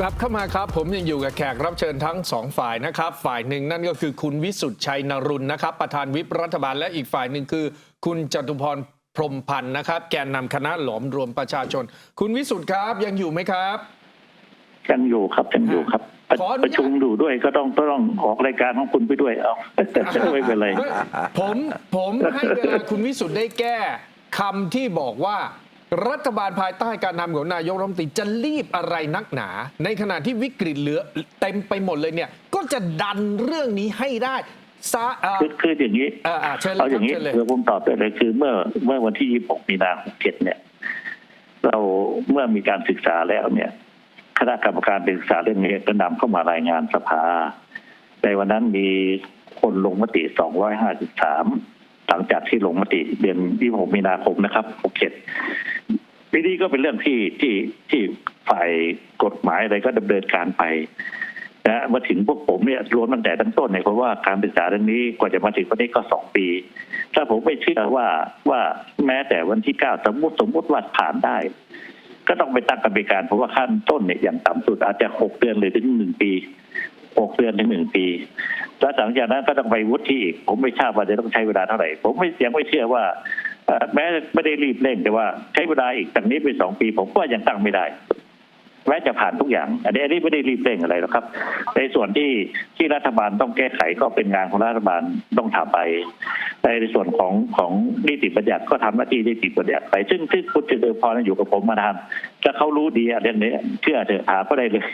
กลับเข้ามาครับ ผมยังอยู่กับแขกรับเชิญทั้งสองฝ่ายนะครับ ฝ่ายหนึ่งนั่นก็คือคุณวิสุทธ์ชัยนรุณนะครับ ประธานวิปรัฐบาลและอีกฝ่ายหนึ่งคือ คุณจตุพรพรหมพันธ์นะครับ แกนนำคณะหลอมรวมประชาชน คุณวิสุทธ์ครับยังอยู่ไหมครับยังอยู่ครับยังอยู่ครับประขออนุญาตประชุมอยู่ด้วยก็ต้องก็ต้องออกรายการของคุณไปด้วยเอาไม่เป็นไรผมผมให้เวลาคุณวิสุทธ์ได้แก้คำที่บอกว่า รัฐบาลภายใต้การนำของนายกรัฐมนตรีจะรีบอะไรนักหนา ในขณะที่วิกฤตเหลือเต็มไปหมดเลยเนี่ย ก็จะดันเรื่องนี้ให้ได้ซะเอ่อ คือคืออย่างนี้เอ่ออะเชิญเลยเอาคอรับย่างนี้เชิญเลยเดี๋ยวผมตอบได้เลยคือเมื่อเมื่อวันที่ 26 มีนาคม7เนี่ย เราเมื่อมีการศึกษาแล้วเนี่ย คณะกรรมการศึกษาเรื่องนี้ก็นำเข้ามารายงานสภา ในวันนั้นมีคนลงมติ 253 หลังจากที่ลงมติเดือน26มีนาคมนะครับ 67ปี นี้ก็เป็นเรื่องที่ที่ที่ฝ่ายกฎหมายอะไรก็ดำเนินการไปนะมาถึงพวกผมเนี่ยรวมตั้งแต่ตั้งต้นเนี่ยเพราะว่าการศึกษาเรื่องนี้กว่าจะมาถึงวันนี้ก็สองปี ถ้าผมไม่เชื่อว่าว่าแม้แต่วันที่เก้าสมมติสมมติว่าผ่านได้ ก็ต้องไปตั้งกรรมการเพราะว่าขั้นต้นเนี่ยอย่างต่ำสุดอาจจะหกเดือนหรือถึงหนึ่งปีหกเดือนถึงหนึ่งปีแล้วหลังจากนั้นก็ต้องไปวุฒิอีก ผมไม่ทราบว่าจะต้องใช้เวลาเท่าไหร่ ผมไม่ยังไม่เชื่อว่า แม้ไม่ได้รีบเร่งแต่ว่าใช้เวลาอีกจากนี้ไปสองปี ผมก็ยังตั้งไม่ได้แม้จะผ่านทุกอย่าง อันนี้อันนี้ไม่ได้รีบเร่งอะไรหรอกครับ ในส่วนที่ที่รัฐบาลต้องแก้ไขก็เป็นงานของรัฐบาลต้องทำไป ในส่วนของของนิติบัญญัติก็ทำหน้าที่นิติบัญญัติไป ซึ่งซึ่งคุณเจริญพรอยู่กับผมมานานถ้าเขารู้ดีเรื่องนี้เชื่อเถอะถามก็ได้เลย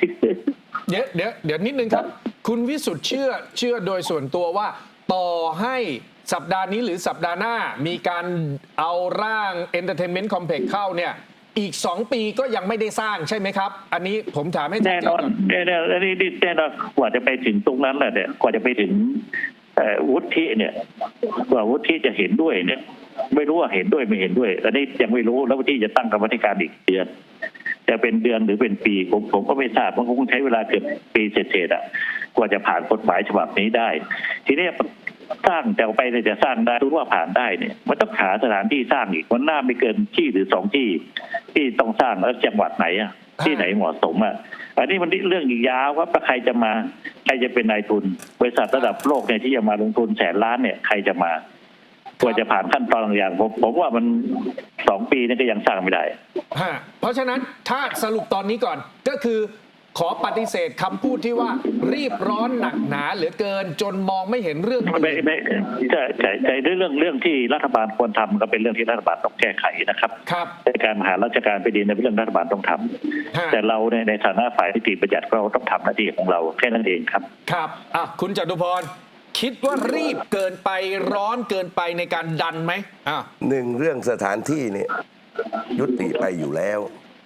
เดี๋ยวเดี๋ยวเดี๋ยวนิดนึงครับ คุณวิสุทธ์เชื่อเชื่อโดยส่วนตัวว่าต่อให้ สัปดาห์นี้หรือสัปดาห์หน้ามีการเอาร่าง Entertainment Complex เข้าเนี่ย อีก 2 ปีก็ยังไม่ได้สร้างใช่ไหมครับ อันนี้ผมถามให้ชัดแน่เจนอนก่อนแน่นอนอันนี้แน่นอนกว่าจะไปถึงตรงนั้นแหละเนี่ยกว่าจะไปถึงเอ่อวุฒิเนี่ยกว่าวุฒิจะเห็นด้วยเนี่ย ไม่รู้ว่าเห็นด้วยไม่เห็นด้วยอันนี้ยังไม่รู้แล้ววุฒิจะตั้งกรรมธิการอีกเดือนจะเป็นเดือนหรือเป็นปีผมผมก็ไม่ทราบมันคงใช้เวลาเกือบปีเศษๆอะกว่าจะผ่านกฎหมายฉบับนี้ได้ ทีนี้ สร้างแต่ไปเนี่ยจะสร้างได้รู้ว่าผ่านได้เนี่ยมันต้องหาสถานที่สร้างอีกมันน่าไม่เกินที่หรือสองที่ ที่ต้องสร้างแล้วจังหวัดไหนอะที่ไหนเหมาะสมอะอันนี้มันเรื่องอีกยาวว่าใครจะมาใครจะเป็นนายทุน บริษัทระดับโลกเนี่ยที่จะมาลงทุนแสนล้านเนี่ยใครจะมากว่าจะผ่านขั้นตอนบางอย่างผมผมว่ามันสองปีนี่ก็ยังสร้างไม่ได้ฮะเพราะฉะนั้นถ้าสรุปตอนนี้ก่อนก็คือ ขอปฏิเสธคำพูดที่ว่ารีบร้อนหนักหนาเหลือเกิน จนมองไม่เห็นเรื่องไม่ไม่ไม่ใช่ใช่ใช่เรื่องเรื่องที่รัฐบาลควรทำก็เป็นเรื่องที่รัฐบาลต้องแก้ไขนะครับครับในการหาราชการไปดีในเป็นเรื่องรัฐบาลต้องทำฮะ แต่เราในในฐานะฝ่ายนิติบัญญัติเราต้องทำหน้าที่ของเราแค่นั้นเองครับ ครับอะคุณจตุพร คิดว่ารีบเกินไปร้อนเกินไปในการดันไหมอะหนึ่งเรื่องสถานที่เนี่ยยุติไปอยู่แล้ว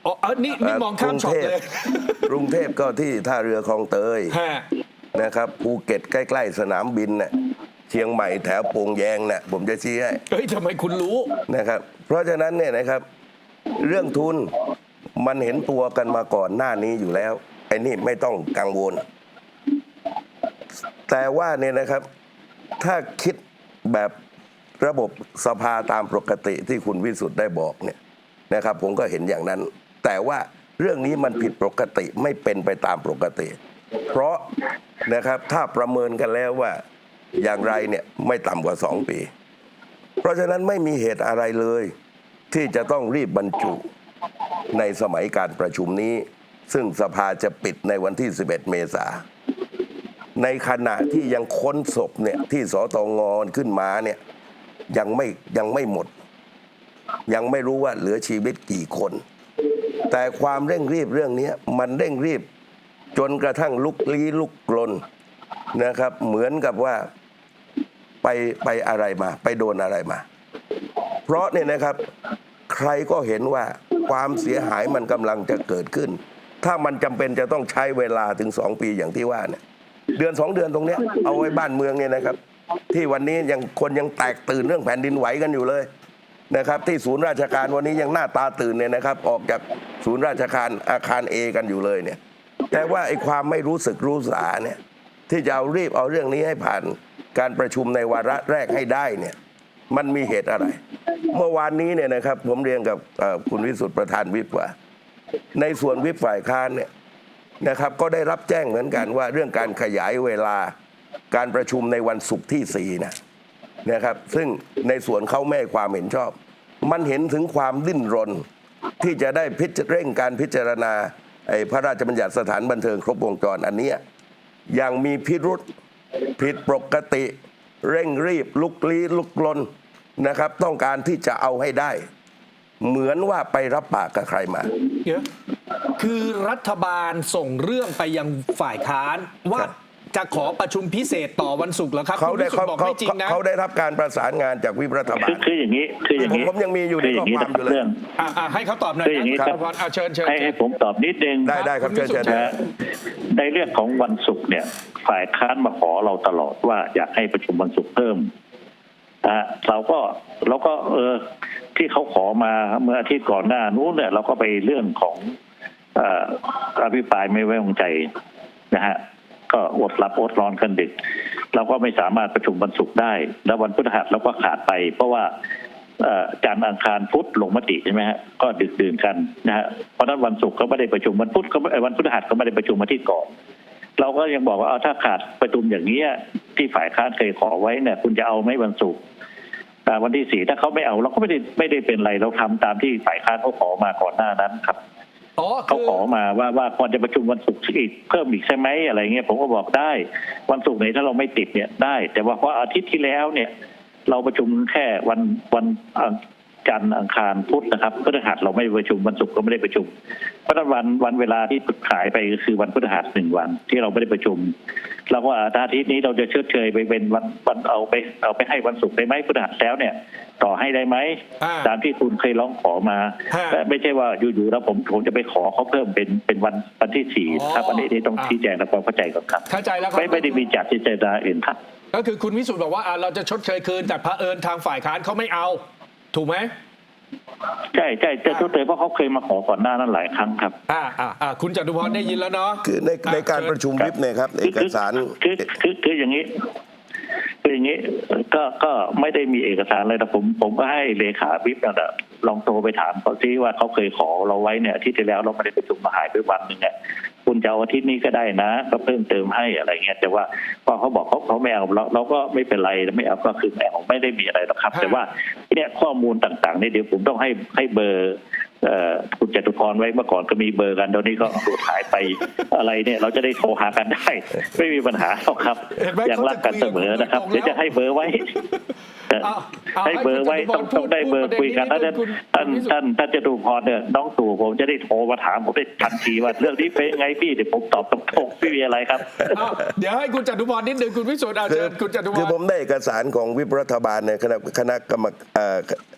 อ๋อเออนี่นี่มองข้ามช็อตเลย กรุงเทพก็ที่ท่าเรือคลองเตยฮะ นะครับภูเก็ตใกล้ ๆ สนามบินน่ะเชียงใหม่แถวโป่งแยงน่ะผมจะชี้ให้ เฮ้ยทำไมคุณรู้ นะครับ เพราะฉะนั้นเนี่ยนะครับ เรื่องทุนมันเห็นตัวกันมาก่อนหน้านี้อยู่แล้วไอ้นี่ไม่ต้องกังวล แต่ว่าเนี่ยนะครับ ถ้าคิดแบบระบบสภาตามปกติที่คุณวิสุทธ์ได้บอกเนี่ยนะครับ ผมก็เห็นอย่างนั้น แต่ว่าเรื่องนี้มันผิดปกติไม่เป็นไปตามปกติ เพราะนะครับถ้าประเมินกันแล้วว่าอย่างไรเนี่ยไม่ต่ำกว่าสองปี เพราะฉะนั้นไม่มีเหตุอะไรเลย ที่จะต้องรีบบรรจุในสมัยการประชุมนี้ ซึ่งสภาจะปิดในวันที่ 11 เมษาในขณะที่ยังค้นศพเนี่ยที่สตงขึ้นมาเนี่ยยังไม่ยังไม่หมด ยังไม่รู้ว่าเหลือชีวิตกี่คน แต่ความเร่งรีบเรื่องนี้มันเร่งรีบ จนกระทั่งลุกลี้ลุกลนนะครับ เหมือนกับว่าไปไปอะไรมา ไปโดนอะไรมา เพราะเนี่ยนะครับ ใครก็เห็นว่าความเสียหายมันกำลังจะเกิดขึ้น ถ้ามันจำเป็นจะต้องใช้เวลาถึงสองปีอย่างที่ว่าเนี่ยเดือนสองเดือนตรงเนี้ยเอาไว้บ้านเมืองเนี่ยนะครับ ที่วันนี้ยังคนยังแตกตื่นเรื่องแผ่นดินไหวกันอยู่เลยนะครับ ที่ศูนย์ราชการวันนี้ยังหน้าตาตื่นเนี่ยนะครับ ออกจาก ศูนย์ราชการอาคารเอกันอยู่เลยเนี่ยแต่ว่าไอ้ความไม่รู้สึกรู้สาเนี่ยที่จะเอารีบเอาเรื่องนี้ให้ผ่านการประชุมในวาระแรกให้ได้เนี่ยมันมีเหตุอะไร เมื่อวานนี้เนี่ยนะครับ ผมเรียนกับคุณวิสุทธ์ประธานวิปว่า ในส่วนวิปฝ่ายค้านเนี่ยนะครับก็ได้รับแจ้งเหมือนกันว่าเรื่องการขยายเวลาการประชุมในวันศุกร์ที่สี่นะนะครับ ซึ่งในส่วนเขาไม่ความเห็นชอบ มันเห็นถึงความดิ้นรน ที่จะได้พิจเร่งการพิจารณาไอ้พระราชบัญญัติสถานบันเทิงครบวงจรอันเนี้ยย่างมีพิรุษผิดปกติ เร่งรีบลุกลี้ลุกลนนะครับ ต้องการที่จะเอาให้ได้ เหมือนว่าไปรับปากกับใครมาเดี๋ยวคือรัฐบาลส่งเรื่องไปยังฝ่ายค้านว่า จะขอประชุมพิเศษต่อวันศุกร์เหรอครับเขาคุณได้วิสุทเขาธ์บอกเขาไม่จริงนะเขาได้รับการประสานงานจากวิปรัฐบาคืลอคืออย่างนี้คืออย่างนี้ผมยังมีอยู่ในคือย่างนี้ข้อความอยู่เลยเรื่องอะอะให้เขาตอบหน่อยคืออย่างนี้นะครับคุณพรเอาเชิญเชิญให้เชิให้ญผมตอบนิดนึงได้ได้ครับคุณเชิญวิสุทธิ์เชิญนะฮะในเรื่องของวันศุกร์เนี่ยฝ่ายค้านมาขอเราตลอดว่าอยากให้ประชุมวันศุกร์เพิ่มนะฮะเราก็เราก็เออที่เขาขอมาเมื่ออาทิตย์ก่อนหน้านู้นเนี่ยเราก็ไปเรื่องของเอ่ออภิปรายไม่ไว้วางใจนะฮะ ก็อดหลับอดนอนกันดึก เราก็ไม่สามารถประชุมวันศุกร์ได้ แล้ววันพฤหัสเราก็ขาดไป เพราะว่าจันทร์อังคารพุธลงมติใช่ไหมฮะก็ดึกดื่นกันนะฮะเพราะนั้นวันศุกร์ก็ไม่ได้ประชุมวันพุธก็ไม่เอ่อวันพฤหัสก็ไม่ได้ประชุมมาที่ก่อนเราก็ยังบอกว่าเอาถ้าขาดประชุมอย่างนี้ยที่ฝ่ายค้านเคยขอไว้เนี่ย คุณจะเอาไหมวันศุกร์แต่วันที่สี่ถ้าเขาไม่เอาเราก็ไม่ได้ไม่ได้เป็นไรเราทำตามที่ฝ่ายค้านเขาขอมาก่อนหน้านั้นครับ เขาขอมาว่าว่าควรจะประชุมวันศุกร์อีกเพิ่มอีกใช่ไหมอะไรเงี้ยผมก็บอกได้ วันศุกร์ไหนถ้าเราไม่ติดเนี่ยได้ แต่ว่าเพราะอาทิตย์ที่แล้วเนี่ย เราประชุมแค่วันวัน จันทร์อังคารพุธนะครับพฤหัสเราไม่ประชุมวันศุกร์ก็ไม่ได้ประชุม เพราะฉะนั้นวันวันเวลาที่ขายไปก็คือวันพฤหัสหนึ่งวันที่เราไม่ได้ประชุมเราก็อาทิตย์นี้เราจะเชิดเชยไปเป็นวันวันเอาไปเอาไปให้วันศุกร์ได้ไหมพฤหัสแล้วเนี่ย ต่อให้ได้ไหมอ่าตามที่คุณเคยร้องขอมาฮะและไม่ใช่ว่าอยู่ๆแล้วผมผมจะไปขอเขาเพิ่มเป็นเป็นวันวันที่สี่อ๋อครับอันนี้นี่ต้องอะชี้แจงและความเข้าใจก่อนครับเข้าใจแล้วครับไม่ไม่ได้มีจัดเจตนาอื่นครับก็คือคุณวิสุทธ์บอกว่าอะเราจะชดเชยคืนแต่เผอิญทางฝ่ายค้านเขาไม่เอา ถูกไหมใช่ใช่แต่ทุกเตยเพราะเขาเคยมาขอก่อนหน้านั้นหลายครั้งครับ อ่าอ่าอ่าคุณจตุพรได้ยินแล้วเนาะคือในอะในการเชิญประชุมวิปเนี่ยครับ เอกสารคือคือคือคืออย่างนี้คืออย่างนี้ก็ก็ไม่ได้มีเอกสารอะไรแต่ผม ผมก็ให้เลขาวิปนั่นแหละลองโทรไปถามเขาซิว่าเขาเคยขอเราไว้เนี่ยอาที่ที่แล้วเราไม่ได้ประชุมมาหายไปวันหนึ่งเนี่ย คุณจะเอาอาทิตย์นี้ก็ได้นะ ก็เพิ่มเติมให้อะไรเงี้ยแต่ว่าพอเขาบอกเขาเขาไม่เอาเราเราก็ไม่เป็นไรไม่เอาก็คือไม่เอาไม่ได้มีอะไรหรอกครับ แต่ว่าเนี่ยข้อมูลต่างๆเนี่ยเดี๋ยวผมต้องให้ให้เบอร์ คุณจตุพรไว้เมื่อก่อนก็มีเบอร์กันตอนนี้ก็หลุดหายไปอะไรเนี่ย เราจะได้โทรหากันได้ ไม่มีปัญหาหรอกครับเห็นไหมยังรักกันเสมอนะครับเขาจะคุยกับผมโดยตรงแล้วเดี๋ยวจะให้เบอร์ไว้เอาเอาให้เบอร์ไว้ให้คุณต้องต้องได้เบอร์พูดคุยกันพูแล้วดประเด็นนี้ท่านนิดนึงคุณท่านท่านจะดูพรเนี่ยน้องตู่ผมจะได้โทรมาถามผมได้ทันทีว่าเรื่องนี้เป็นไงพี่เดี๋ยวผมตอบตรงๆไม่มีอะไรครับเอาเดี๋ยวให้คุณจตุพรนิดนึงคุณวิสุทธ์เอาคืเชิอญคุณจตุพคือผรมได้เอกสารของวิปรัฐบาลในคณะคณะกรรมเอ่อเอ่อ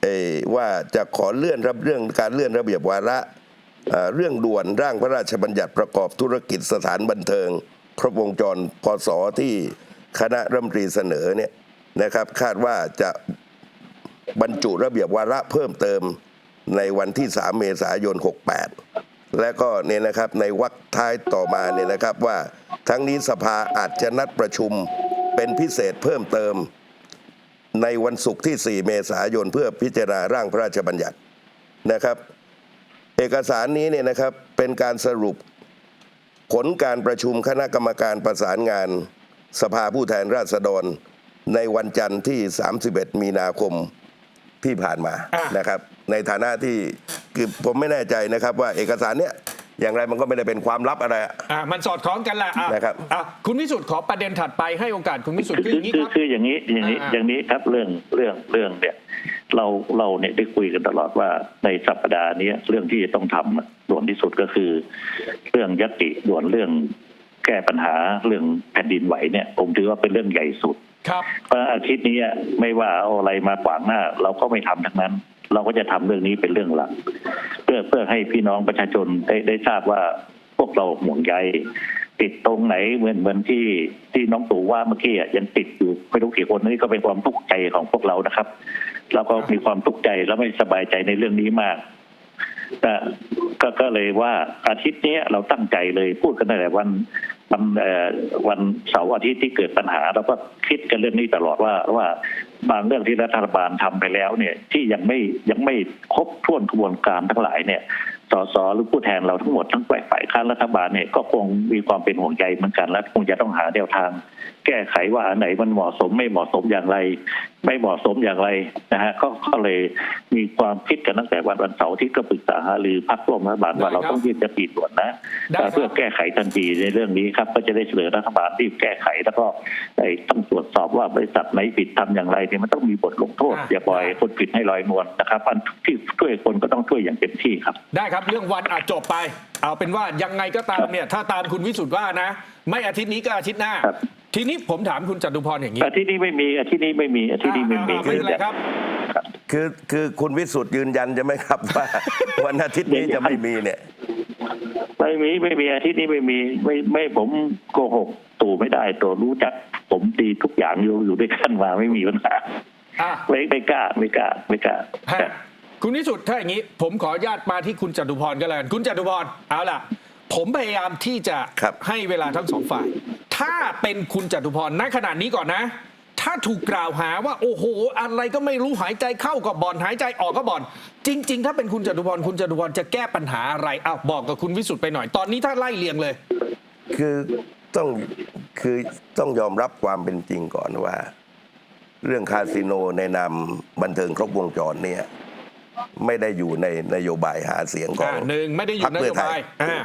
ว่าจะขอเลื่อนรับเรื่องการเลื่อนระเบียบวาระเรื่องด่วนร่างพระราชบัญญัติประกอบธุรกิจสถานบันเทิง ครบวงจรพศที่คณะรัฐมนตรีเสนอเนี่ยนะครับคาดว่าจะบรรจุระเบียบวาระเพิ่มเติมในวันที่ 3 เมษายน 68 และก็เนี่ยนะครับในวรรคท้ายต่อมาเนี่ยนะครับว่าทั้งนี้สภาอาจจะนัดประชุมเป็นพิเศษเพิ่มเติม ในวันศุกร์ที่ 4 เมษายนเพื่อพิจารณาร่างพระราชบัญญัตินะครับ เอกสารนี้เนี่ยนะครับเป็นการสรุปผลการประชุมคณะกรรมการประสานงานสภาผู้แทนราษฎร ในวันจันทร์ที่ 31 มีนาคมที่ผ่านมาอะนะครับ ในฐานะที่คือผมไม่แน่ใจนะครับว่าเอกสารเนี้ย อย่างไรมันก็ไม่ได้เป็นความลับอะไรอะ อ่ามันสอดคล้องกันแหละอะนะครับ อะคุณวิสุทธ์ขอประเด็นถัดไปให้โอกาสคุณวิสุทธ์คืคือออย่างนี้คืคอรับ คืออย่างนี้อย่างนี้อ่า อย่างนี้ครับเรื่องเรื่องเรื่องเนี่ย เราเราเนี่ยได้คุยกันตลอดว่าในสัปดาห์นี้เรื่องที่จะต้องทำอะด่วนที่สุดก็คือ เรื่องยติด่วนเรื่องแก้ปัญหาเรื่องแผ่นดินไหวเนี่ยผมถือว่าเป็นเรื่องใหญ่สุด ครับ เพราะอาทิตย์นี้ไม่ว่าเอาอะไรมาขวางหน้า เราก็ไม่ทำทั้งนั้น เราก็จะทำเรื่องนี้เป็นเรื่องหลัก เพื่อเพื่อให้พี่น้องประชาชนได้ได้ทราบว่าพวกเราห่วงใยติดตรงไหนเหมือนเหมือนที่ที่น้องตู่ว่าเมื่อกี้อะยังติดอยู่ไม่รู้กี่คนนี่ก็เป็นความทุกข์ใจของพวกเรานะครับ เราก็มีความทุกข์ใจและไม่สบายใจในเรื่องนี้มากแต่ก็ก็เลยว่าอาทิตย์นี้เราตั้งใจเลยพูดกันตั้งแต่วันวันวันเสาร์อาทิตย์ที่เกิดปัญหาเราก็คิดกันเรื่องนี้ตลอดว่าว่า บางเรื่องที่รัฐบาลทำไปแล้วเนี่ยที่ยังไม่ยังไม่ครบถ้วนกระบวนการทั้งหลายเนี่ยสสสหรือผู้แทนเราทั้งหมดทั้งฝ่ายฝ่ายค้านรัฐบาลเนี่ยก็คงมีความเป็นห่วงใยเหมือนกันและคงจะต้องหาแนวทาง แก้ไขว่าอันไหนมันเหมาะสมไม่เหมาะสมอย่างไร ไม่เหมาะสมอย่างไรนะฮะก็ก็เลยมีความคิดกันตั้งแต่วันวันเสาร์ที่ก็ปรึกษาหารือพักร่วมรัฐบาลว่าเราต้องยื่นจะปีด่วนนะได้ครับเพื่อแก้ไขทันทีในเรื่องนี้ครับ ก็จะได้เสนอรัฐบาลรีบแก้ไขแล้วก็ไอ้ต้องตรวจสอบว่าบริษัทไหนผิดทำอย่างไรเนี่ยมันต้องมีบทลงโทษอ่าอย่าปล่อยคนผิดให้ลอยนวลนะครับอันที่ช่วยคนก็ต้องช่วยอย่างเต็มที่ครับ ได้ครับเรื่องวันอาจจบไป เอาเป็นว่ายังไงก็ตามเนี่ยถ้าตามคุณวิสุทธ์ว่านะ ไม่อาทิตย์นี้ก็อาทิตย์หน้าครับ ทีนี้ผมถามคุณจตุพรอย่างนี้อาทิตย์นี้ไม่มีอาทิตย์นี้ไม่มีอาทิตย์นี้ไม่มีอ่าอ่าไม่เป็นไรครับครับ คือคือคุณวิสุทธ์ยืนยันใช่ไหมครับว่าวันอาทิตย์นี้จะไม่มีเนี่ย ไม่มีไม่มีอาทิตย์นี้ไม่มีไม่ไม่ผมโกหกตู่ไม่ได้ตู่รู้จัก ผมดีทุกอย่างอยู่อยู่ด้วยกันมาไม่มีปัญหาอะไม่ไม่กล้าไม่กล้าไม่กล้าฮะคุณวิสุทธ์ถ้าอย่างนี้ ผมขออนุญาตมาที่คุณจตุพรก็แล้วกันคุณจตุพรเอาล่ะ ผมพยายามที่จะครับให้เวลาทั้งสองฝ่าย ถ้าเป็นคุณจตุพรณขนาดนี้ก่อนนะ ถ้าถูกกล่าวหาว่า โอ้โห อะไรก็ไม่รู้หายใจเข้าก็บ่อนหายใจออกก็บ่อน จริง ๆ ถ้าเป็นคุณจตุพรคุณจตุพรจะแก้ปัญหาอะไรอ้าวบอกกับคุณวิสุทธ์ไปหน่อยตอนนี้ถ้าไล่เรียงเลย คือต้องคือต้องยอมรับความเป็นจริงก่อนว่า เรื่องคาสิโนในนามบันเทิงครบวงจรเนี่ย ไม่ได้อยู่ในนโยบายหาเสียงของอ่าหนึ่งไม่ได้อยู่พรรคนเพื่โยอไทบายยอ่า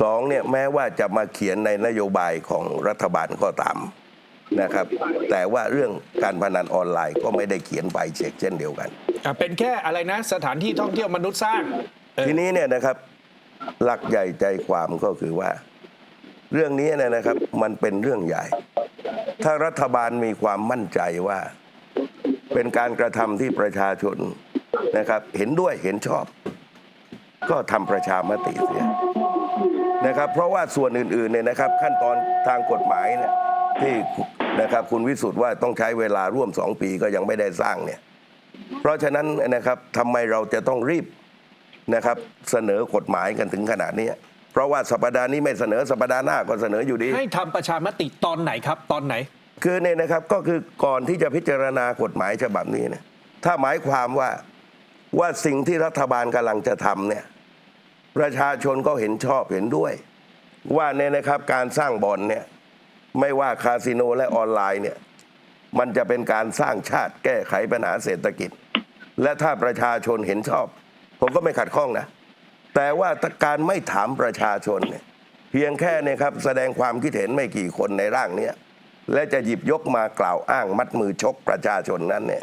สองเนี่ยแม้ว่าจะมาเขียนในนโยบายของรัฐบาลก็ตามนะครับ แต่ว่าเรื่องการพนันออนไลน์ก็ไม่ได้เขียนไปเช็คเช่นเดียวกันอะเป็นแค่อะไรนะ สถานที่ท่องเที่ยวมนุษย์สร้างเออทีนี้เนี่ยนะครับ หลักใหญ่ใจความก็คือว่า เรื่องนี้เนี่ยนะครับ มันเป็นเรื่องใหญ่ ถ้ารัฐบาลมีความมั่นใจว่า เป็นการกระทำที่ประชาชน นะครับ เห็นด้วยเห็นชอบ ก็ทำประชามติเสียนะครับ เพราะว่าส่วนอื่นๆเนี่ยนะครับ ขั้นตอนทางกฎหมายเนี่ยที่นะครับคุณวิสุทธ์ว่าต้องใช้เวลาร่วมสองปีก็ยังไม่ได้สร้างเนี่ย เพราะฉะนั้นนะครับทำไมเราจะต้องรีบนะครับ เสนอกฎหมายกันถึงขนาดนี้เพราะว่าสัปดาห์นี้ไม่เสนอสัปดาห์หน้าก็เสนออยู่ดี ให้ทำประชามติตอนไหนครับ ตอนไหน คือเนี่ยนะครับก็คือก่อนที่จะพิจารณากฎหมายฉบับนี้เนี่ยถ้าหมายความว่า ว่าสิ่งที่รัฐบาลกำลังจะทำเนี่ยประชาชนก็เห็นชอบเห็นด้วย ว่าเนี่ยนะครับการสร้างบ่อนเนี่ยไม่ว่าคาสิโนและออนไลน์เนี่ยมันจะเป็นการสร้างชาติแก้ไขปัญหาเศรษฐกิจ และถ้าประชาชนเห็นชอบ ผมก็ไม่ขัดข้องนะ แต่ว่าการไม่ถามประชาชนเนี่ยเพียงแค่เนี่ยครับแสดงความคิดเห็นไม่กี่คนในร่างเนี้ยและจะหยิบยกมากล่าวอ้างมัดมือชกประชาชนนั้นเนี่ย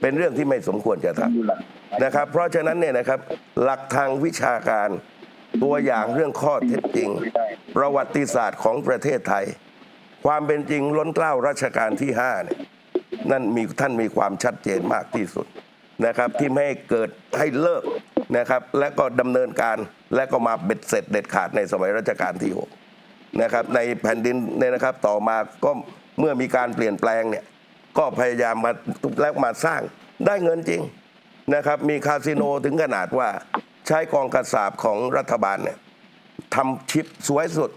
เป็นเรื่องที่ไม่สมควรจะทำนะครับ เพราะฉะนั้นเนี่ยนะครับหลักทางวิชาการ ตัวอย่างเรื่องข้อเท็จจริง ประวัติศาสตร์ของประเทศไทย ความเป็นจริงล้นเกล้ารัชกาลที่ห้าเนี่ยนั่นมีท่านมีความชัดเจนมากที่สุดนะครับที่ไม่ให้เกิดให้เลิกนะครับ และก็ดำเนินการและก็มาเบ็ดเสร็จเด็ดขาดในสมัยรัชกาลที่หกนะครับในแผ่นดินเนี่ยนะครับต่อมาก็เมื่อมีการเปลี่ยนแปลงเนี่ยก็พยายามมาแล้วมาสร้างได้เงินจริง นะครับ มีคาสิโนถึงขนาดว่าใช้กองกระสาบของรัฐบาลเนี่ยทำชิปสวยสุด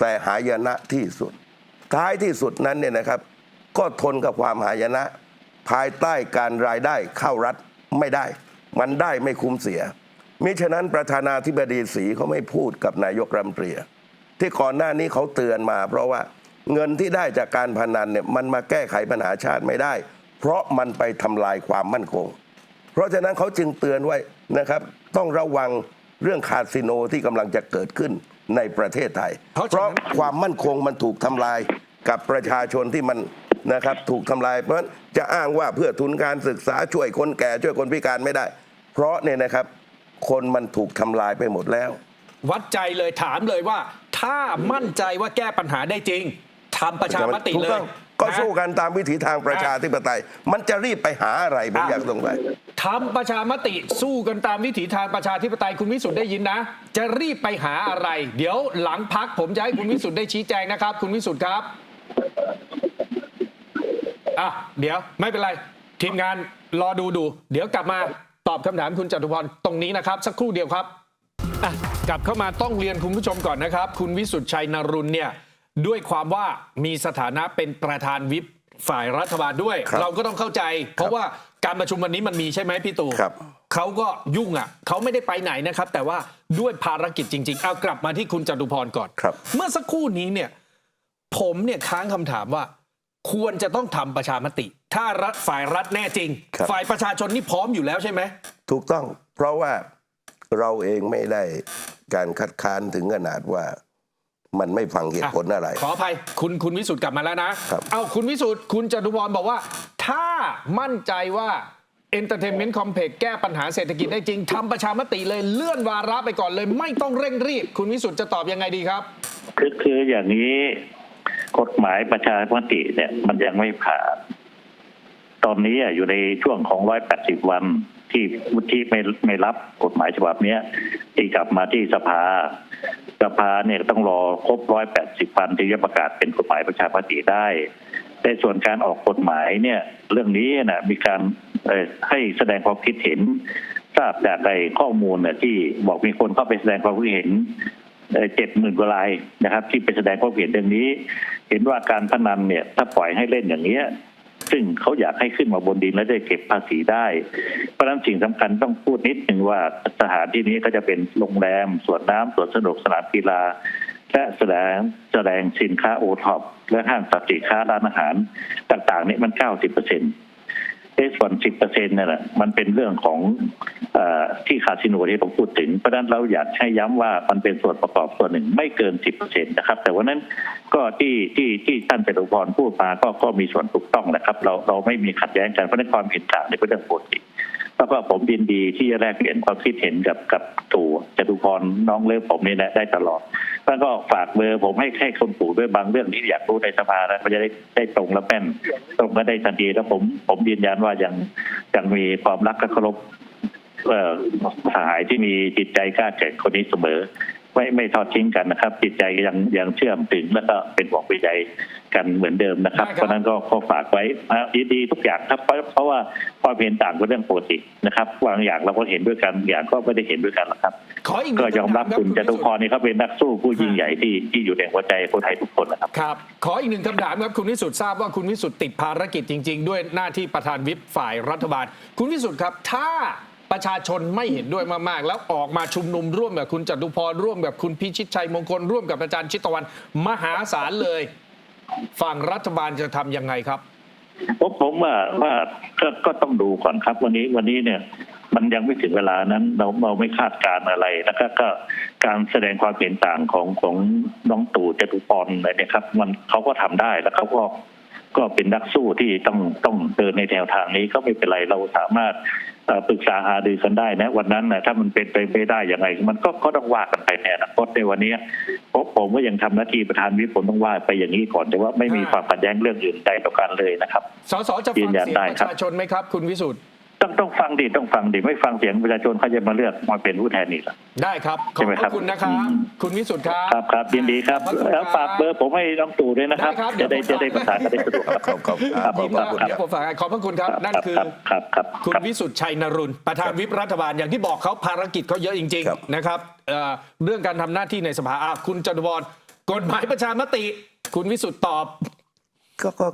แต่หายนะที่สุด ท้ายที่สุดนั้นเนี่ยนะครับ ก็ทนกับความหายนะ ภายใต้การรายได้เข้ารัฐไม่ได้ มันได้ไม่คุ้มเสียมิฉะนั้นประธานาธิบดีสีเขาไม่พูดกับนายกรัมนตรีที่ก่อนหน้านี้เขาเตือนมา เพราะว่าเงินที่ได้จากการพนันเนี่ยมันมาแก้ไขปัญหาชาติไม่ได้ เพราะมันไปทำลายความมั่นคง เพราะฉะนั้นเขาจึงเตือนไว้นะครับ ต้องระวังเรื่องคาสิโนที่กำลังจะเกิดขึ้นในประเทศไทยเพราะฉะนั้นเพราะความมั่นคงมันถูกทำลายกับประชาชนที่มันนะครับถูกทำลาย เพราะฉะนั้นจะอ้างว่าเพื่อทุนการศึกษาช่วยคนแก่ช่วยคนพิการไม่ได้ เพราะเนี่ยนะครับคนมันถูกทำลายไปหมดแล้ว วัดใจเลยถามเลยว่า ถ้ามั่นใจว่าแก้ปัญหาได้จริงทำประชามติถูกเลย ต้องก็นะสู้กันตามวิถีทางประชาธิปไตย มันจะรีบไปหาอะไรผมอะอยากสงสัยทำประชามติสู้กันตามวิถีทางประชาธิปไตยคุณวิสุทธ์ได้ยินนะ จะรีบไปหาอะไร เดี๋ยวหลังพักผมจะให้คุณวิสุทธ์ได้ชี้แจงนะครับ คุณวิสุทธ์ครับอะเดี๋ยวไม่เป็นไร ทีมงานรอดูดู เดี๋ยวกลับมาตอบคำถามคุณจตุพรตรงนี้นะครับ สักครู่เดียวครับอะกลับเข้ามาต้องเรียนคุณผู้ชมก่อนนะครับ คุณวิสุทธ์ชัยนรุณเนี่ย ด้วยความว่ามีสถานะเป็นประธานวิปฝ่ายรัฐบาลด้วย ครับเราก็ต้องเข้าใจ เพราะว่าการประชุมวันนี้มันมีใช่ไหมพี่ตู่ครับ เขาก็ยุ่งอะเขาไม่ได้ไปไหนนะครับ แต่ว่าด้วยภารกิจจริง ๆ เอากลับมาที่คุณจตุพรก่อน ครับ เมื่อสักครู่นี้เนี่ยผมเนี่ยค้างคำถามว่า ควรจะต้องทำประชามติ ถ้ารัฐฝ่ายรัฐแน่จริง ครับ ฝ่ายประชาชนนี่พร้อมอยู่แล้วใช่ไหม ถูกต้องเพราะว่าเราเองไม่ได้การคัดค้านถึงขนาดว่า มันไม่ฟังเหตุผลอะไร ขออภัยคุณคุณวิสุทธ์กลับมาแล้วนะครับเอาคุณวิสุทธ์คุณจตุพรบอกว่า ถ้ามั่นใจว่า Entertainment Complex แก้ปัญหาเศรษฐกิจได้จริงทำประชามติเลยเลื่อนวาระไปก่อนเลย ไม่ต้องเร่งรีบ คุณวิสุทธ์จะตอบยังไงดีครับ คือคืออย่างนี้กฎหมายประชามติเนี่ย มันยังไม่ผ่าน ตอนนี้อะอยู่ในช่วงของร้อยแปดสิบวันที่วุฒิไม่ไม่รับกฎหมายฉบับเนี้ยที่กลับมาที่สภา สภาเนี่ยต้องรอครบร้อยแปดสิบวันที่จะประกาศเป็นกฎหมายประชามติได้ในส่วนการออกกฎหมายเนี่ยเรื่องนี้นะมีการให้แสดงความคิดเห็น ทราบจากในข้อมูลเนี่ยที่บอกมีคนเข้าไปแสดงความคิดเห็นเจ็ดหมื่นกว่ารายนะครับ ที่ไปแสดงความเห็นเรื่องนี้ เห็นว่าการพนันเนี่ยถ้าปล่อยให้เล่นอย่างเนี้ย ซึ่งเขาอยากให้ขึ้นมาบนดินและได้เก็บภาษีได้ เพราะนั้นสิ่งสำคัญต้องพูดนิดหนึ่งว่าสถานที่นี้ก็จะเป็นโรงแรมสวนน้ำสวนสนุกสนามกีฬาและแสดงแสดงสินค้าโอท็อปและห้างสรรพสินค้าร้านอาหาร ต่างๆนี่มันเก้าสิบเปอร์เซ็นต์ เอส่วนสิบเปอร์เซ็นต์นี่แหละมันเป็นเรื่องของอที่คาสิโนที่ผมพูดถึง เพราะนั้นเราอยากให้ย้ำว่ามันเป็นส่วนประกอบส่วนหนึ่งไม่เกินสิบเปอร์เซ็นต์นะครับ แต่วันนั้นก็ที่ที่ที่ท่านจตุพรพูดมาก็ก็มีส่วนถูกต้องนะครับ เราเราไม่มีขัดแย้งกันเพราะนั้นความเห็นต่างในเป็นเรื่องปกติ แล้วก็ผมยินดีที่จะแลกเปลี่ยนความคิดเห็นกับกับตู่จตุพรน้องเลิฟผมนี่แหละได้ตลอดแล้วก็ฝากเบอร์ผมให้ให้คนปู่ด้วยบางเรื่องที่อยากรู้ในสภาแล้วมันจะได้ได้ตรงและแป้นตรงก็ได้ทันทีแล้วผมผมยืนยันว่ายังยังมีความรักและเคารพสหายที่มีจิตใจกล้าแข็งคนนี้เสมอ ไม่ไม่ทอดทิ้งกันนะครับ จิตใจยังยังเชื่อมถึงแล้วก็เป็นห่วงเป็นใยกันเหมือนเดิมนะครับได้ครับเพราะฉะนั้นก็ขอฝากไว้นะยินดีทุกอย่างครับ เพราะเพราะว่าความเห็นต่างเป็นเรื่องปกตินะครับบางอย่างเราก็เห็นด้วยกันบางอย่างก็ไม่ได้เห็นด้วยกันหรอกครับขออีกหนึ่ก็งยอมรับคำถาคุณจตุพรนี่เขาเป็นนักสู้ผู้ยิ่งใหญ่ที่ที่อยู่ในหัวใจคนไทยทุกคนนะครับครับ ขออีกหนึ่งคำถามครับคุณวิสุทธ์ทราบว่าคุณวิสุทธ์ติดภารกิจจริง ๆ ด้วยหน้าที่ประธานวิปฝ่ายรัฐบาล คุณวิสุทธ์ครับถ้า ประชาชนไม่เห็นด้วยมาก ๆ แล้วออกมาชุมนุมร่วมกับคุณจตุพรร่วมกับคุณพิชิตชัยมงคลร่วมกับอาจารย์ชิตวัน มหาศาลเลย ฝั่งรัฐบาลจะทำยังไงครับผมผมว่าว่าก็ก็ต้องดูก่อนครับวันนี้วันนี้เนี่ย มันยังไม่ถึงเวลานั้น เราเราไม่คาดการณ์อะไรแล้วก็ก็การแสดงความเห็นต่างของของน้องตู่จตุพรอะไรเนี่ยครับ มันเขาก็ทำได้แล้วเขาก็ก็เป็นนักสู้ที่ต้องต้องเดินในแนวทางนี้ก็ไม่เป็นไรเราสามารถ ปรึกษาหารือกันได้นะ วันนั้นนะถ้ามันเป็นไปไม่ได้ยังไงมันก็ก็ต้องว่ากันไปในอนาคตในวันนี้เพราะผมก็ยังทำหน้าที่ประธานวิปผมต้องว่าไปอย่างนี้ก่อนแต่ว่าไม่มีความขัดแย้งเรื่องอื่นใดต่อกันเลยนะครับสสจะยืฟังนยันเสียงได้ประครับชาชนไหมครับ คุณวิสุทธ์ ต้องต้องฟังดิต้องฟังดิไม่ฟังเสียงประชาชนเขาจะมาเลือกมาเป็นผู้แทนนี่หรอ ได้ครับขใช่อบไหมพครัระบคุณนะครับอืมคุณวิสุทธ์ครับ ครับครับยินดีครับขอบคุณแล้วฝากเบอร์ผมให้น้องตู่ด้วยนะครับได้ครับจะได้เดี๋จะยวได้ประสานกันได้สะดวกครับ ขอบคุณครับขอบยิ้มครันะบเดี๋ยวผมฝากขอบพระคุณครับ นั่นคือครับครับครับคุณครับวิสุทธ์ชัยนรุนประธานวิปรัฐบาลอย่างที่บอกเขาภารกิจเขาเยอะจริงครับๆนะครับเอ่อเรื่องการทำหน้าที่ในสภาอะคุณจตุพรกฎหมายประชามติ คุณวิสุทธ์ตอบก็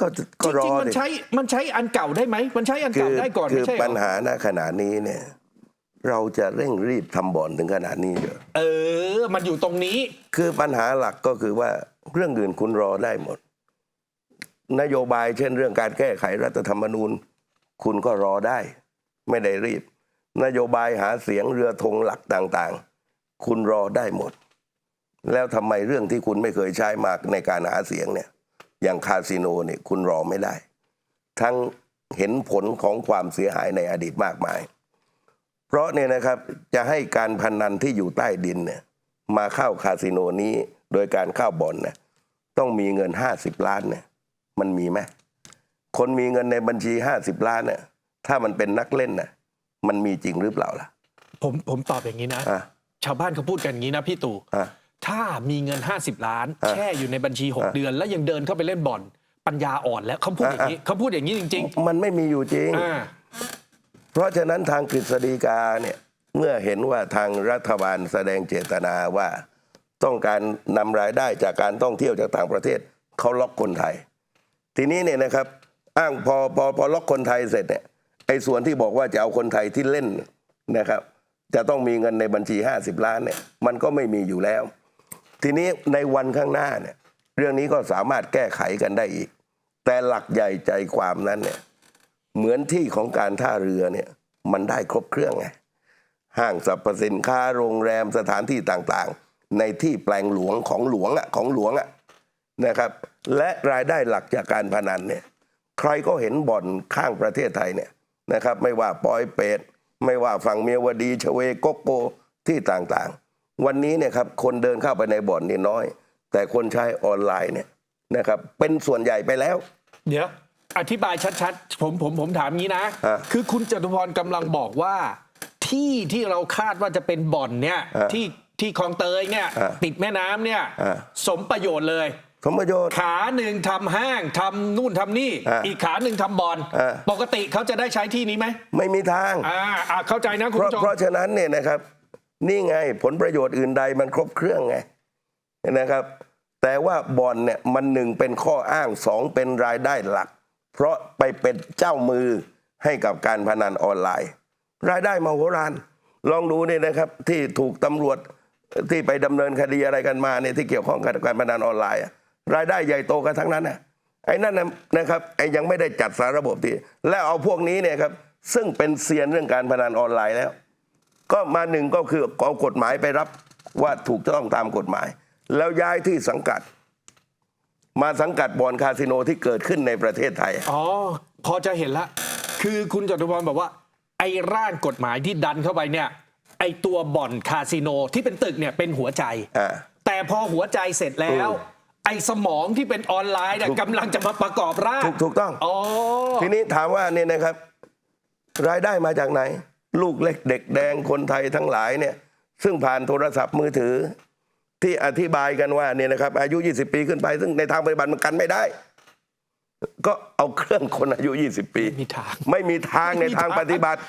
ก็ก็ก็จรอริงๆมันดิ ใช้มันใช้อันเก่าได้ไหมมันใช้อันคืเก่าได้ก่อนคืไม่อใช่เหรปัญอหาณขณะนี้เนี่ย เราจะเร่งรีบทำบ่อนถึงขนาดนี้เหรอเออ มันอยู่ตรงนี้ คือปัญหาหลักก็คือว่าเรื่องอื่นคุณรอได้หมด นโยบายเช่นเรื่องการแก้ไขรัฐธรรมนูญ คุณก็รอได้ ไม่ได้รีบ นโยบายหาเสียงเรือธงหลักต่างๆ คุณรอได้หมด แล้วทำไมเรื่องที่คุณไม่เคยใช้มากในการหาเสียงเนี่ย อย่างคาสิโนเนี่ยคุณรอไม่ได้ ทั้งเห็นผลของความเสียหายในอดีตมากมาย เพราะเนี่ยนะครับจะให้การพนันที่อยู่ใต้ดินเนี่ยมาเข้าคาสิโนนี้โดยการเข้าบ่อนเนี่ยต้องมีเงิน 50 ล้านเนี่ยมันมีไหมคนมีเงินในบัญชี 50 ล้านเนี่ยถ้ามันเป็นนักเล่นน่ะมันมีจริงหรือเปล่าล่ะ ผมผมตอบอย่างนี้นะอะชาวบ้านเขาพูดกันอย่างนี้นะพี่ตู่อะ ถ้ามีเงิน 50 ล้านอะแช่อยู่ในบัญชี6อะเดือน แล้วยังเดินเข้าไปเล่นบ่อน ปัญญาอ่อนแล้วเขาพูดอย่างนี้เขาพูดอย่างนี้จริง มันไม่มีอยู่จริง ๆ อ่า เพราะฉะนั้นทางกฤษฎีกาเนี่ยเมื่อเห็นว่าทางรัฐบาลแสดงเจตนาว่าต้องการนำรายได้จากการท่องเที่ยวจากต่างประเทศเขาล็อกคนไทย ทีนี้เนี่ยนะครับอ้างพอพอพอล็อกคนไทยเสร็จเนี่ยไอ้ส่วนที่บอกว่าจะเอาคนไทยที่เล่นนะครับ จะต้องมีเงินในบัญชี 50 ล้านเนี่ยมันก็ไม่มีอยู่แล้ว ทีนี้ในวันข้างหน้าเนี่ย เรื่องนี้ก็สามารถแก้ไขกันได้อีก แต่หลักใหญ่ใจความนั้นเนี่ย เหมือนที่ของการท่าเรือเนี่ย มันได้ครบเครื่องไงห้างสรรพสินค้าโรงแรมสถานที่ต่างๆ ในที่แปลงหลวงของหลวงอะของหลวงอะนะครับ และรายได้หลักจากการพนันเนี่ย ใครก็เห็นบ่อนข้างประเทศไทยเนี่ยนะครับ ไม่ว่าปอยเปตไม่ว่าฝั่งเมียวดีชเวโกโกที่ต่างๆ วันนี้เนี่ยครับคนเดินเข้าไปในบ่อนนี่น้อย แต่คนใช้ออนไลน์เนี่ยนะครับเป็นส่วนใหญ่ไปแล้ว เดี๋ยว อธิบายชัดๆ ผมผมผมถามงี้นะฮะคือคุณจตุพรกำลังบอกว่า ที่ที่เราคาดว่าจะเป็นบ่อนเนี่ยฮะที่ที่คลองเตยเนี่ยฮะติดแม่น้ำเนี่ยฮะสมประโยชน์เลย สมประโยชน์ ขาหนึ่งทำห้างทำนู่นทำนี่ฮะอีกขาหนึ่งทำบอลฮะปกติเขาจะได้ใช้ที่นี้ไหมไม่มีทาง อ่าอ่าเข้าใจนะคุณเพราะผู้ชม เพราะฉะนั้นเนี่ยนะครับ นี่ไงผลประโยชน์อื่นใดมันครบเครื่องไงนะครับ แต่ว่าบอนเนี่ยมันหนึ่งเป็นข้ออ้างสองเป็นรายได้หลัก เพราะไปเป็นเจ้ามือให้กับการพนันออนไลน์ รายได้มโหฬารลองดูเนี่ยนะครับที่ถูกตำรวจที่ไปดำเนินคดีอะไรกันมาเนี่ยที่เกี่ยวข้องกับการพนันออนไลน์ รายได้ใหญ่โตกันทั้งนั้นนะไอ้นั่นนะนะครับไอ้ยังไม่ได้จัดสารระบบที่แล้วเอาพวกนี้เนี่ยครับซึ่งเป็นเซียนเรื่องการพนันออนไลน์แล้ว ก็มาหนึ่งก็คือเอากฎหมายไปรับว่าถูกต้องตามกฎหมาย แล้วย้ายที่สังกัด มาสังกัดบ่อนคาสิโนที่เกิดขึ้นในประเทศไทย อ๋อ พอจะเห็นละ คือคุณจตุพรบอกว่า ไอ้ร่างกฎหมายที่ดันเข้าไปเนี่ย ไอ้ตัวบ่อนคาสิโนที่เป็นตึกเนี่ยเป็นหัวใจ อ่า แต่พอหัวใจเสร็จแล้ว อืมไอ้สมองที่เป็นออนไลน์เนี่ยถูก กำลังจะมาประกอบร่างถูกถูกต้อง อ๋อ ทีนี้ถามว่าเนี่ยนะครับ รายได้มาจากไหน ลูกเล็กเด็กแดงคนไทยทั้งหลายเนี่ยซึ่งผ่านโทรศัพท์มือถือ ที่อธิบายกันว่าเนี่ยนะครับอายุ 20 ปีขึ้นไป ซึ่งในทางปฏิบัติมันกันไม่ได้ ก็เอาเครื่องคนอายุ 20 ปี ไม่มีทางไม่มีทางในไม่มีทางทางปฏิบัติ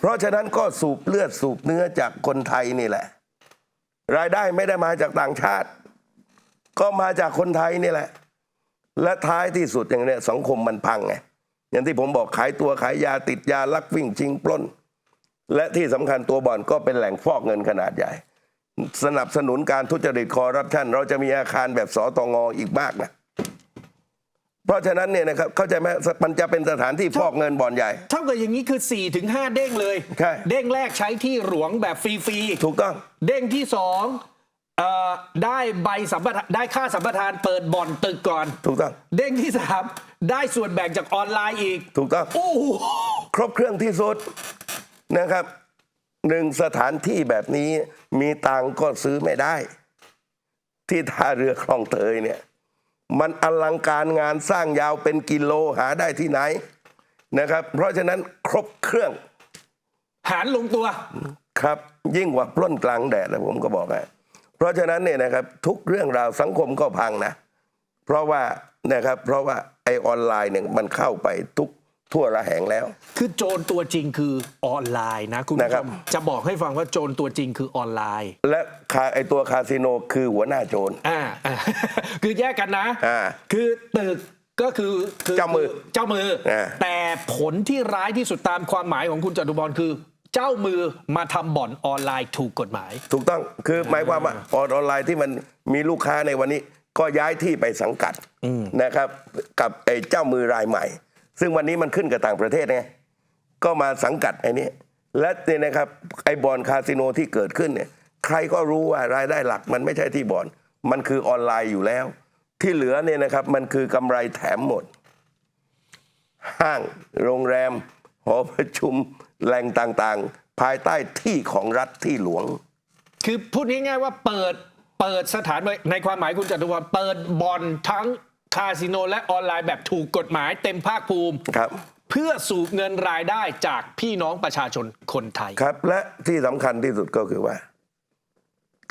เพราะฉะนั้นก็สูบเลือดสูบเนื้อจากคนไทยนี่แหละ รายได้ไม่ได้มาจากต่างชาติ ก็มาจากคนไทยนี่แหละ และท้ายที่สุดอย่างเนี้ยสังคมมันพังไงอย่างที่ผมบอกขายตัวขายยาติดยาลักวิ่งชิงปล้น และที่สำคัญตัวบ่อนก็เป็นแหล่งฟอกเงินขนาดใหญ่ สนับสนุนการทุจริตคอร์รัปชันเราจะมีอาคารแบบสตงอีกมากนะเพราะฉะนั้นเนี่ยนะครับเข้าใจไหมมันจะเป็นสถานที่ฟอกเงินบ่อนใหญ่ เท่ากับอย่างนี้คือ4ถึง5เด้งเลยใช่เด้งแรกใช้ที่หลวงแบบฟรีถูกต้องๆเด้งที่สองเอ่อได้ใบสัมปทานได้ค่าสัมปทานเปิดบ่อนตึกก่อน ถูกต้อง เด้งที่สามได้ส่วนแบ่งจากออนไลน์อีก ถูกต้องโอ้โหครบเครื่องที่สุด นะครับหนึ่งสถานที่แบบนี้มีตังค์ก็ซื้อไม่ได้ ที่ท่าเรือคลองเตยเนี่ย มันอลังการงานสร้างยาวเป็นกิโลหาได้ที่ไหนนะครับ เพราะฉะนั้นครบเครื่องหารลงตัวครับ ยิ่งกว่าปล้นกลางแดดนะผมก็บอกให้เพราะฉะนั้นเนี่ยนะครับทุกเรื่องราวสังคมก็พังนะ เพราะว่านะครับเพราะว่าไอออนไลน์เนี่ยมันเข้าไปทุก ทั่วระแหงแล้ว คือโจรตัวจริงคือออนไลน์นะคุณนะผู้คชรับมจะบอกให้ฟังว่าโจรตัวจริงคือออนไลน์ และคาไอตัวคาสิโนคือหัวหน้าโจรอ่าอ่าคือแยกกันนะอ่าคือตึกก็คือคืเจ้ามือเจ้ามืออาแต่ผลที่ร้ายที่สุดตามความหมายของคุณจตุพรคือเจ้ามือมาทำบ่อนออนไลน์ถูกกฎหมาย ถูกต้องคือหมายความว่าออนออนไลน์ที่มันมีลูกค้าในวันนี้ ก็ย้ายที่ไปสังกัดนะครับ กับไอ้เจ้ามือรายใหม่ ซึ่งวันนี้มันขึ้นกับต่างประเทศไงก็มาสังกัดไอ้นี้และเนี่ยนะครับไอ้บอลคาสิโนที่เกิดขึ้นเนี่ยใครก็รู้ว่ารายได้หลักมันไม่ใช่ที่บอลมันคือออนไลน์อยู่แล้ว ที่เหลือเนี่ยนะครับมันคือกำไรแถมหมด ห้างโรงแรม หอประชุมแหล่งต่างๆ ภายใต้ที่ของรัฐที่หลวง คือพูดง่ายๆว่าเปิดเปิดสถานบริในความหมายคุณจตุพรเปิดบอนทั้ง คาสิโนและออนไลน์แบบถูกกฎหมายเต็มภาคภูมิ ครับ เพื่อสูบเงินรายได้จากพี่น้องประชาชนคนไทย ครับ และที่สำคัญที่สุดก็คือว่า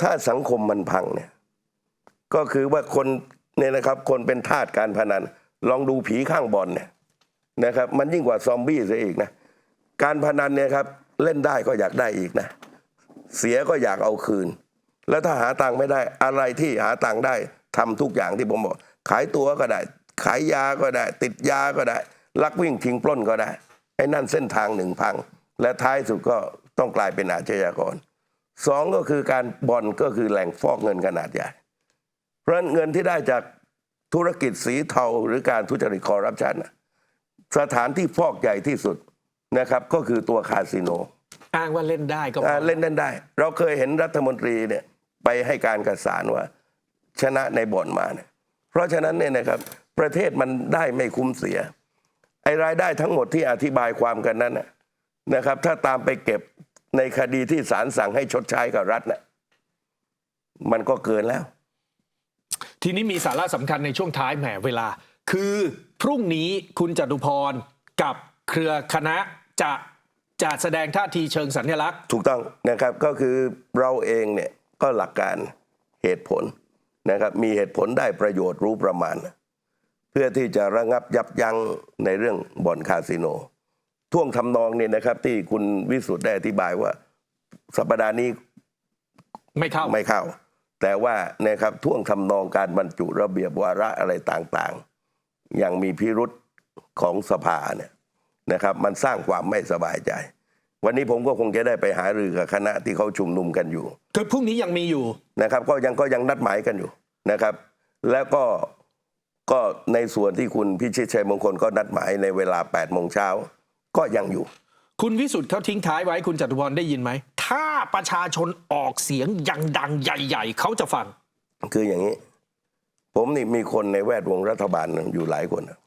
ถ้าสังคมมันพังเนี่ย ก็คือว่าคนเนี่ยนะครับ คนเป็นทาสการพนัน ลองดูผีข้างบอลเนี่ยนะครับ มันยิ่งกว่าซอมบี้ซะอีกนะ การพนันเนี่ยครับ เล่นได้ก็อยากได้อีกนะ เสียก็อยากเอาคืน แล้วถ้าหาตังค์ไม่ได้อะไรที่หาตังค์ได้ทำทุกอย่างที่ผมบอก ขายตัวก็ได้ ขายยาก็ได้ ติดยาก็ได้ ลักวิ่งชิงปล้นก็ได้ ไอ้นั่นเส้นทางหนึ่งพัง และท้ายสุดก็ต้องกลายเป็นอาชญากรสองก็คือการบ่อนก็คือแหล่งฟอกเงินขนาดใหญ่ เพราะฉะนั้นเงินที่ได้จากธุรกิจสีเทาหรือการทุจริตคอร์รัปชันน่ะสถานที่ฟอกใหญ่ที่สุดนะครับก็คือตัวคาสิโน อ้างว่าเล่นได้ก็พออ่าเล่นนั่นได้ เราเคยเห็นรัฐมนตรีเนี่ยไปให้การกระสานว่า ชนะในบ่อนมาเนี่ยเพ ราะฉะนั้นเนี่ยนะครับประเทศมันได้ไม่คุ้มเสีย ไอ้รายได้ทั้งหมดที่อธิบายความกันนั้นน่ะนะครับ ถ้าตามไปเก็บในคดีที่ศาลสั่งให้ชดใช้กับรัฐน่ะมันก็เกินแล้ว ทีนี้มีสาระสำคัญในช่วงท้ายแหมเวลา คือพรุ่งนี้คุณจตุพรกับเครือคณะจะจะแสดงท่าทีเชิงสัญลักษณ์ ถูกต้องนะครับก็คือเราเองเนี่ยก็หลักการเหตุผล นะครับมีเหตุผลได้ประโยชน์รู้ประมาณ เพื่อที่จะระงับยับยั้งในเรื่องบ่อนคาสิโน ท่วงทำนองเนี่ยนะครับ ที่คุณวิสุทธ์ได้อธิบายว่า สัปดาห์นี้ไม่เข้าไม่เข้า แต่ว่านะครับท่วงทำนองการบรรจุระเบียบวาระอะไรต่างๆ อย่างมีพิรุษของสภาเนี่ยนะครับ มันสร้างความไม่สบายใจ วันนี้ผมก็คงจะได้ไปหารือกับคณะที่เขาชุมนุมกันอยู่คือพรุ่งนี้ยังมีอยู่นะครับ ก็ยังก็ยังนัดหมายกันอยู่นะครับ แล้วก็ก็ในส่วนที่คุณพิชิตชัยมงคลก็นัดหมายในเวลา8โมงเช้าก็ยังอยู่ คุณวิสุทธ์เขาทิ้งท้ายไว้คุณจตุพรได้ยินไหม ถ้าประชาชนออกเสียงอย่างดังใหญ่ ๆ เขาจะฟัง คืออย่างนี้ ผมนี่มีคนในแวดวงรัฐบาลอยู่หลายคนนะ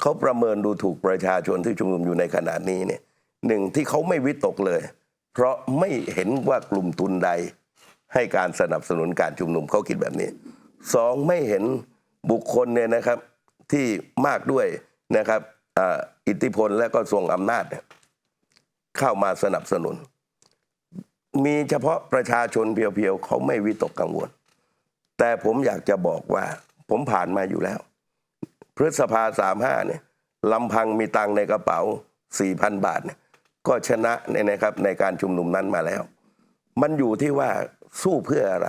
เขาประเมินดูถูกประชาชนที่ชุมนุมอยู่ในขณะนี้เนี่ย หนึ่งที่เขาไม่วิตกเลย เพราะไม่เห็นว่ากลุ่มทุนใด ให้การสนับสนุนการชุมนุมเขาคิดแบบนี้สองไม่เห็นบุคคลเนี่ยนะครับที่มากด้วยนะครับอิทธิพลและก็ทรงอำนาจ เข้ามาสนับสนุน มีเฉพาะประชาชนเพียวๆเขาไม่วิตกกังวล แต่ผมอยากจะบอกว่า ผมผ่านมาอยู่แล้ว พฤษภาสามห้าเนี่ยลำพังมีตังในกระเป๋าสี่พันบาทเนี่ย ก็ชนะในนะครับในการชุมนุมนั้นมาแล้ว มันอยู่ที่ว่าสู้เพื่ออะไร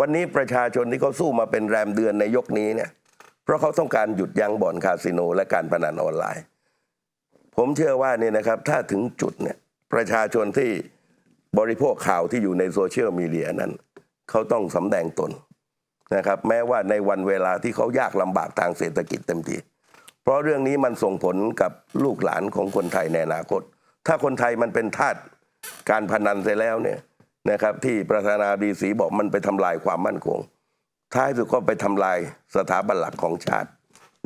วันนี้ประชาชนที่เขาสู้มาเป็นแรมเดือนในยกนี้เนี่ย เพราะเขาต้องการหยุดยั้งบ่อนคาสิโนและการพนันออนไลน์ ผมเชื่อว่าเนี่ยนะครับถ้าถึงจุดเนี่ยประชาชนที่บริโภคข่าวที่อยู่ในโซเชียลมีเดียนั้นเขาต้องสำแดงตนนะครับแม้ว่าในวันเวลาที่เขายากลำบากทางเศรษฐกิจเต็มทีเพราะเรื่องนี้มันส่งผลกับลูกหลานของคนไทยในอนาคต ถ้าคนไทยมันเป็นทาสการพนันเสร็จแล้วเนี่ยนะครับ ที่ประธานาธิบดีสีบอกมันไปทำลายความมั่นคง ท้ายสุดก็ไปทำลายสถาบันหลักของชาติ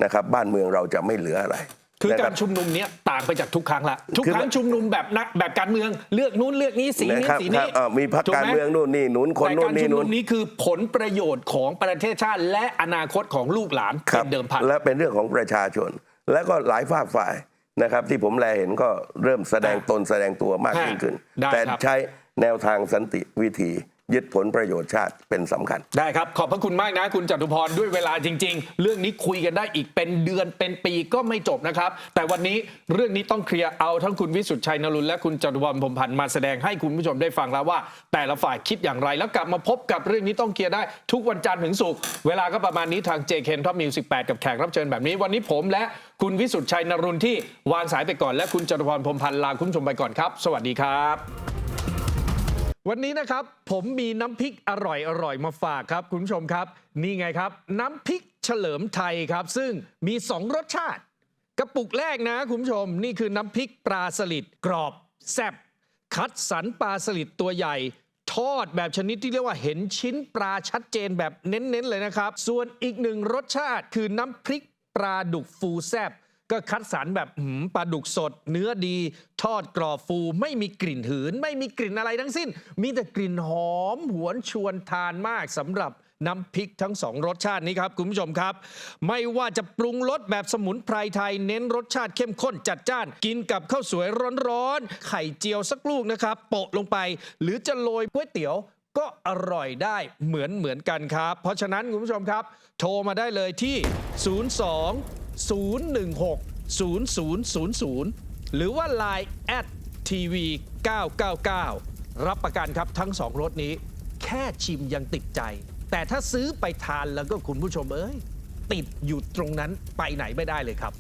นะครับ บ้านเมืองเราจะไม่เหลืออะไรคือนะการัรบชุมนุมเนี้ยต่างไปจากทุกครั้งละทุกคือครั้งชุมนุมแบบนักแบบการเมืองเลือกนู้นเลือกนี้สีนี้นะครับสีครันี้บเอ่อมีพรรคถูไหการเมืองนู่นนี่หนุนคนแต่นู่กานรนี่ชุมหนุนุนมนี้คือผลประโยชน์ของประเทศชาติ และอนาคตของลูกหลานครัเป็นเดิมพันและเป็นเรื่องของประชาชน และก็หลายภาคฝ่าย นะครับที่ผมแลเห็นก็เริ่มแสดงตนแสดงตัวมากยิ่งขึ้นได้แต่ครับใช้แนวทางสันติวิธี ยึดผลประโยชน์ชาติเป็นสำคัญ ได้ครับ ขอบพระคุณมากนะ คุณจตุพรด้วยเวลาจริง ๆ เรื่องนี้คุยกันได้อีกเป็นเดือนเป็นปีก็ไม่จบนะครับ แต่วันนี้เรื่องนี้ต้องเคลียร์เอาทั้งคุณวิสุทธิ์ชัยนรุนและคุณจตุพรพรมพันธ์มาแสดงให้คุณผู้ชมได้ฟังแล้วว่า แต่ละฝ่ายคิดอย่างไรแล้วกลับมาพบกับเรื่องนี้ต้องเคลียร์ได้ทุกวันจันทร์ถึงศุกร์เวลาก็ประมาณนี้ทาง JK Top Music 8กับแขกรับเชิญแบบนี้ วันนี้ผมและคุณวิสุทธิ์ชัยนรุนที่วางสายไปก่อนและคุณจตุพรพรมพันธ์ลาคุณผู้ชมไปก่อนครับ สวัสดีครับ วันนี้นะครับผมมีน้ำพริกอร่อยอร่อยมาฝากครับ คุณผู้ชมครับ นี่ไงครับ น้ำพริกเฉลิมไทยครับ ซึ่งมี 2 รสชาติ กระปุกแรกนะ คุณผู้ชม นี่คือน้ำพริกปลาสลิดกรอบ แซ่บคัดสรรปลาสลิดตัวใหญ่ ทอดแบบชนิดที่เรียกว่าเห็นชิ้นปลาชัดเจนแบบเน้นๆเลยนะครับ ส่วนอีกหนึ่งรสชาติคือน้ำพริกปลาดุกฟูแซบ ก็คัดสรรแบบหืมปลาดุกสด เนื้อดี ทอดกรอบฟู ไม่มีกลิ่นหืน ไม่มีกลิ่นอะไรทั้งสิ้น มีแต่กลิ่นหอม หวนชวนทานมากสำหรับน้ำพริกทั้งสองรสชาตินี้ครับ คุณผู้ชมครับ ไม่ว่าจะปรุงรสแบบสมุนไพรไทย เน้นรสชาติเข้มข้นจัดจ้าน กินกับข้าวสวยร้อนๆ ไข่เจียวสักลูกนะครับ โปะลงไป หรือจะโรยก๋วยเตี๋ยวก็อร่อยได้เหมือนเหมือนกันครับ เพราะฉะนั้นคุณผู้ชมครับ โทรมาได้เลยที่ 02 016 0000 หรือว่า Line แอดทีวี999 รับประกันครับทั้งสองรสนี้ แค่ชิมยังติดใจ แต่ถ้าซื้อไปทานแล้วก็คุณผู้ชมเอ้ย ติดอยู่ตรงนั้นไปไหนไม่ได้เลยครับ